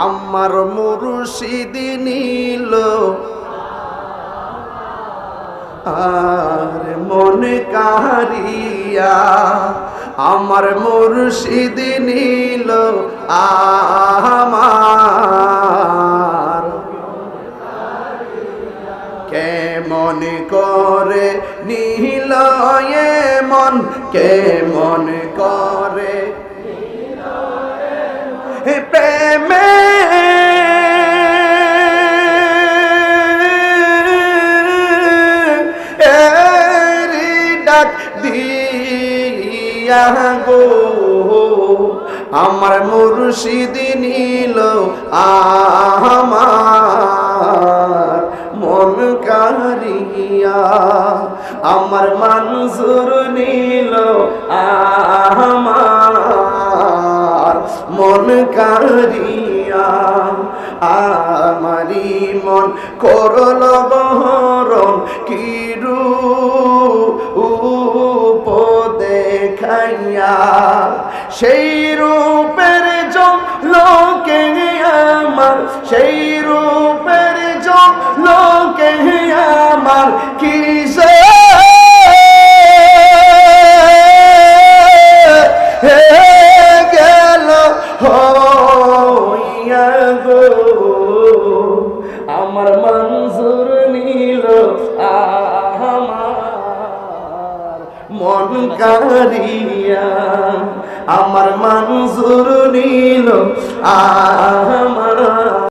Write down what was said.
আমার মুর্শিদ নীল। আর মন কারিয়া আমার মুর্শিদ নীল। আমার কেমন করে নীল মন? কেমন করে প্রেমে গো আমার মুর্শিদ নীল আমার মন কারিয়া আমার মনসুর নীল আমার মন কারিয়া আমারি মন করল বহরণ কিরু দেখাইয়া সেই রূপের লোকে আমার, সেই রূপের লোকে আমার কিসে গেল হইয়া গো। আমার মঞ্জুর নীল আমার মন কারিয়া আমার মানুষ নিল আমার